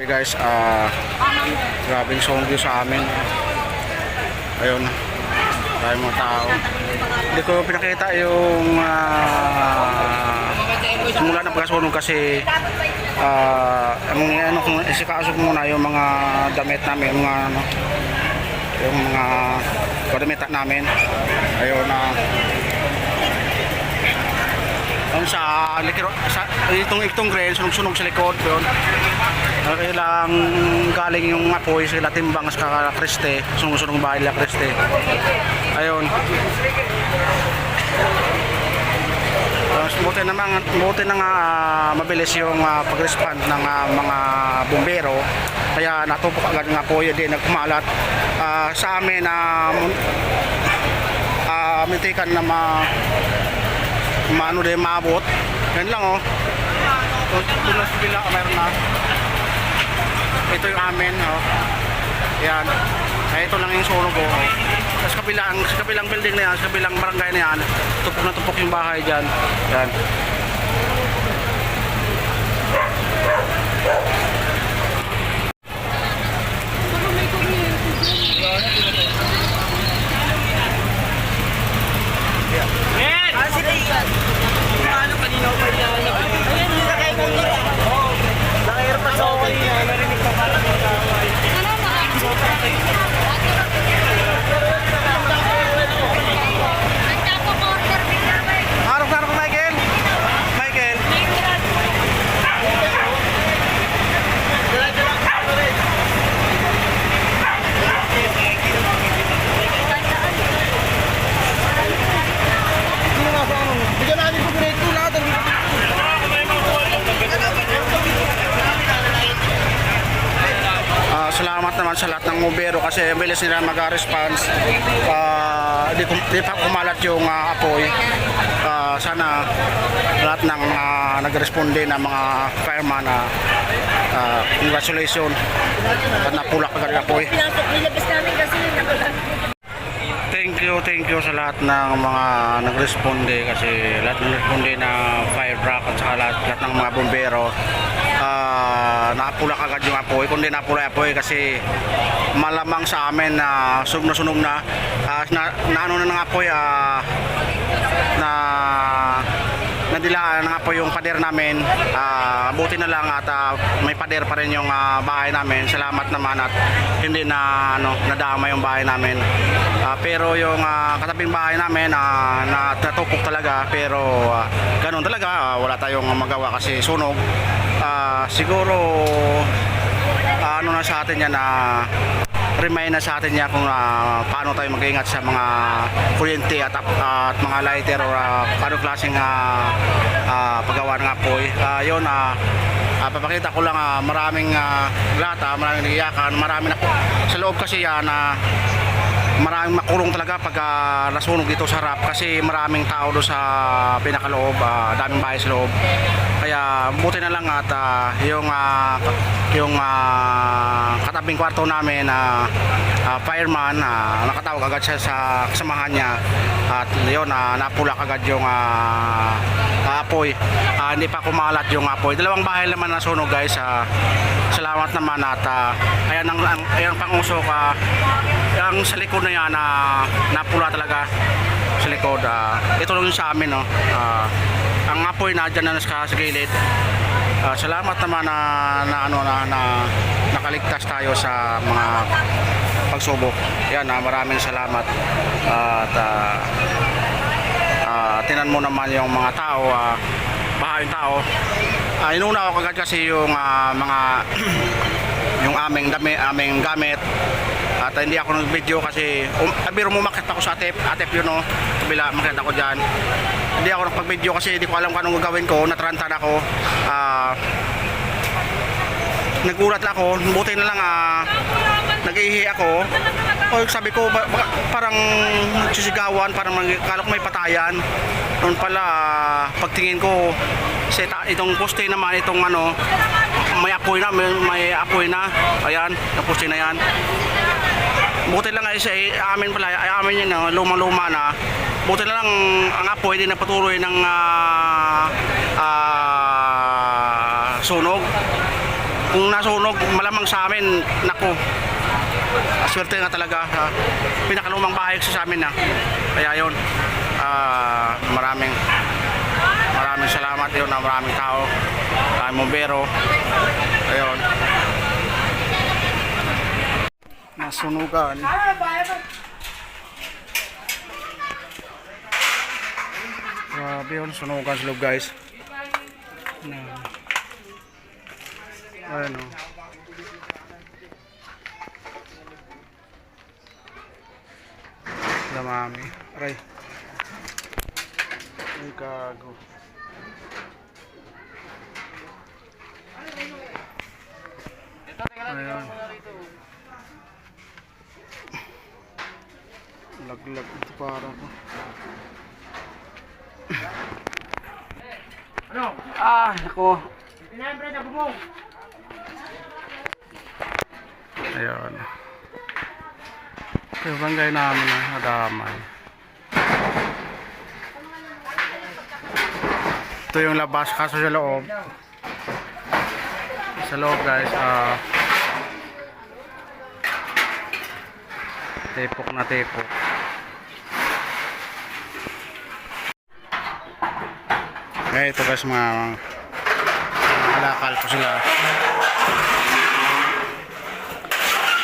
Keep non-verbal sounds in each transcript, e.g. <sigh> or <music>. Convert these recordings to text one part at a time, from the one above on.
Hey guys, ah grabing songyo sa amin. Ayun, maraming mga tao. Hindi ko pinakita yung ah, simula ng pagkasunog kasi ah ang ano kung isikasok muna yung mga damit namin, yung mga ano, yung mga damit namin. Ayun na yung sa sa itong itong grain sunog-sunog sa likod yun Okay lang galing yung apoy sila timbang sa Kriste sunog-sunog ang bahay nila Kriste ayun Tapos buti naman buti na nga ah, mabilis yung ah, pag-respond ng ah, mga bumbero kaya natupok agad ng apoy hindi nagkumalat Ah, sa amin na uh, mintikan na ma maano din maabot. Yan lang oh. Na sa bila, meron na. Ito yung amin oh. Yan. Ay, ito lang yung sunog oh. Sa kabilang, sa kabilang building na yan, sa kabilang barangay na yan, tupok na tupok yung bahay dyan. Yan. Harap naman sa lahat ng mobero kasi bilis nila mag-response. Ah, di, di pa kumalat yung ah, apoy. Ah, sana lahat ng mga nag-responde na mga fireman na ah, congratulations at napulak agad ang apoy. Thank you, thank you sa lahat ng mga nagresponde kasi lahat ng responde na fire truck at saka lahat, lahat ng mga bombero ah napula agad yung apoy. Kundi napula apoy kasi malamang sa amin na sunog na sunog na. Ah, na, na ano na ng apoy ah, na nadilaan ng apoy yung pader namin. Ah, buti na lang at ah, may pader pa rin yung ah, bahay namin. Salamat naman at hindi na ano nadama yung bahay namin. Ah, pero yung ah, katabing bahay namin ah, na natupok talaga. Pero ah, ganun talaga. Ah, wala tayong magawa kasi sunog. Ah, siguro ah, ano na sa atin yan na remind na sa atin niya kung ah, paano tayo mag-ingat sa mga kuryente at, at mga lighter or uh, paano klaseng ah, ah, paggawa ng apoy. Ah, yun, ah, ah, papakita ko lang ah, maraming ah, lata, maraming iyakan, marami na sa loob kasi yan na maraming makulong talaga pag ah, nasunog dito sa harap kasi maraming tao doon sa pinakaloob, ah, daming bahay sa loob. Kaya buti na lang at ah, yung ah, yung ah, katabing kwarto namin na fireman ah, nakatawag agad siya sa kasamahan niya at yun ah, napulak agad yung ah, apoy. Ah, hindi pa kumalat yung apoy. Dalawang bahay naman nasunog guys. ah. salamat naman at ah, ayan ang, ang ayan ang pangusok ah, ang sa likod na yan na napula talaga sa likod. ah. ito lang sa amin no. Ah, ang apoy na dyan na sa gilid. Ah, salamat naman na, na ano na, na nakaligtas tayo sa mga pagsubok. Yan, ah, maraming salamat. At ah, ah, tinan mo naman yung mga tao, ah, baha yung tao. Ah, inuna ako kagad kasi yung ah, mga <clears throat> yung aming dami, aming gamit at hindi ako nag-video kasi um, biro mo makita ako sa atep, atep yun no, kabila makita ko dyan. Hindi ako nagpag-video kasi hindi ko alam kung anong gagawin ko, natrantad ako. Ah, nagulat lang ako, buti na lang ah, nag-ihi ako. O sabi ko, ba- ba- parang sisigawan, parang ko may patayan. Noon pala, ah, pagtingin ko, kasi itong poste naman, itong ano, may apoy na, may, may apoy na. Ayan, yung poste na yan. Buti lang ay sa amin pala, ay amin yun, no, lumang-luma na. Buti na lang ang apoy din napatuloy ng ah, ah, sunog. kung nasunog malamang sa amin nako swerte nga talaga uh, pinakalumang bahay sa amin na kaya yun ah, maraming maraming salamat yun na maraming tao. Maraming bombero ayun. Nasunugan grabe yun sunugan sa loob guys na ayun o Lamami. Aray. Ay, gago. Ayan. Laglag ito para ko. Ano? Ah, ako. Pinambre na bumong. Ayan. Ito yung barangay namin na nadamay. Ito yung labas kaso sa loob. Sa loob guys, ah tepok na tepok. Eh, ito guys mga alakal po sila.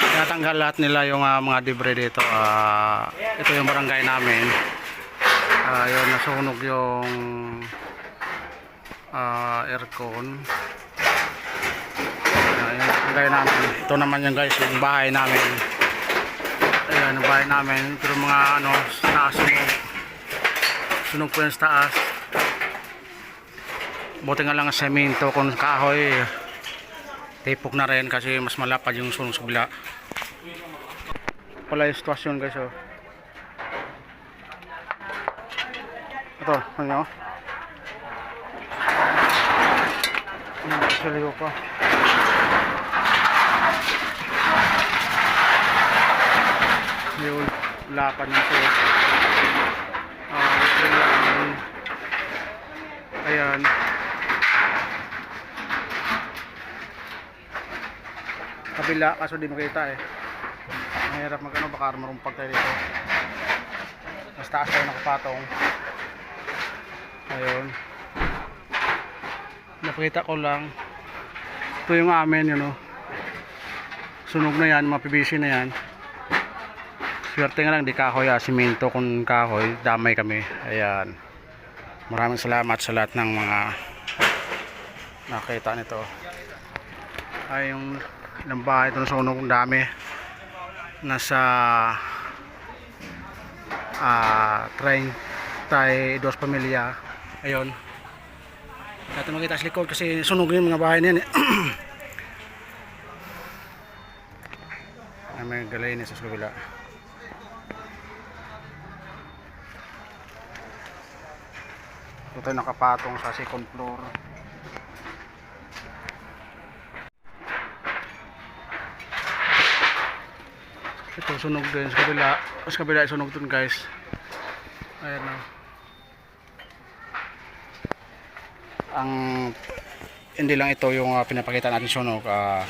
Tinatanggal lahat nila yung ah, mga debris dito. Ah, ito yung barangay namin. Ah, yun, nasunog yung ah, aircon. Ah, yung barangay namin. Ito naman yung guys, yung bahay namin. Ayan, yung bahay namin. Pero mga ano, taas sunog. Sunog po yung taas. Buti nga lang ang semento kung kahoy. Tipok na rin kasi mas malapad yung sunog sa bila pala yung sitwasyon guys oh. ito ano ano sa ligo pa yung lapan ng po ah ito lang ayan kabila kaso di makita eh. Mahirap magano baka marumpag tayo dito. Mas taas tayo nakapatong ayun. Napakita ko lang. Ito yung amin yun oh. sunog na yan PVC na yan. Swerte nga lang di kahoy ah, simento kung kahoy. Damay kami. Ayan. Maraming salamat sa lahat ng mga nakita nito. Ay yung ilang bahay. Ito na sunog ang dami. Nasa ah train tay dos pamilya. Ayun. Dati makita sa likod kasi sunog yung mga bahay niyan eh. ay <clears throat> may galay na sa kabila. Ito nakapatong sa second floor ito sunog din sa kabila. Sa kabila sunog dun guys. Ayan na ang hindi lang ito yung uh, pinapakita natin sunog uh,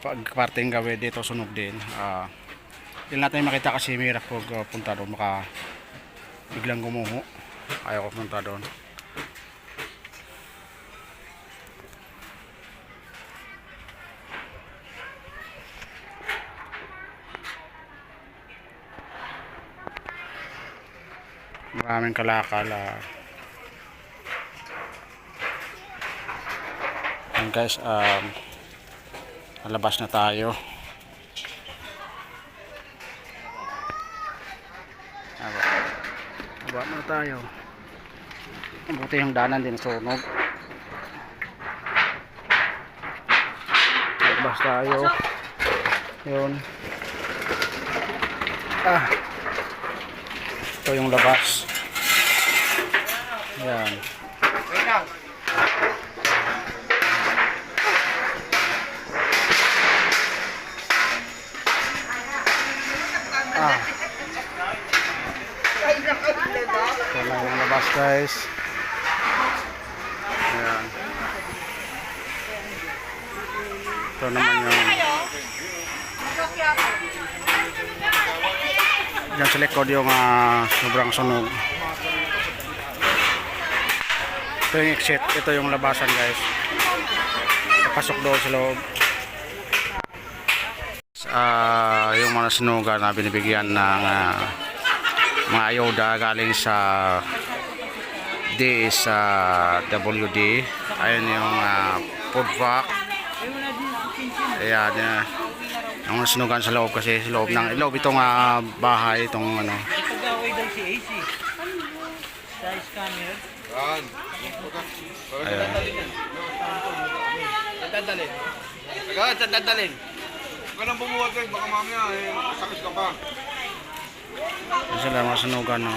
pag parting gawin dito sunog din uh, natin makita kasi may pag uh, punta doon. Maka biglang gumuho. Ayaw ko punta doon maraming kalakal ah. Ayan guys um, nalabas na tayo. Aba. Aba na tayo. Buti yung danan din sunog. Nalabas tayo. Yun. Ah. Ito yung labas yan Wait lang. ah ito lang yung labas guys yan naman yung Diyan sa likod yung ah, sobrang sunog. Ito yung exit. Ito yung labasan guys. Papasok doon sa loob. Ah, yung mga sunugan na binibigyan ng ah, mga ayuda galing sa D sa WD. Ayun yung uh, food pack. Ayan, uh, ang sunugan sa loob kasi sa loob ng loob itong ah, bahay itong ano Pag-away daw ayun. Saan dadalhin? Agad, saan dadalhin? Huwag ka nang bumuhat eh, baka mamaya eh, sakit ka pa. Yan sila mga sunugan no.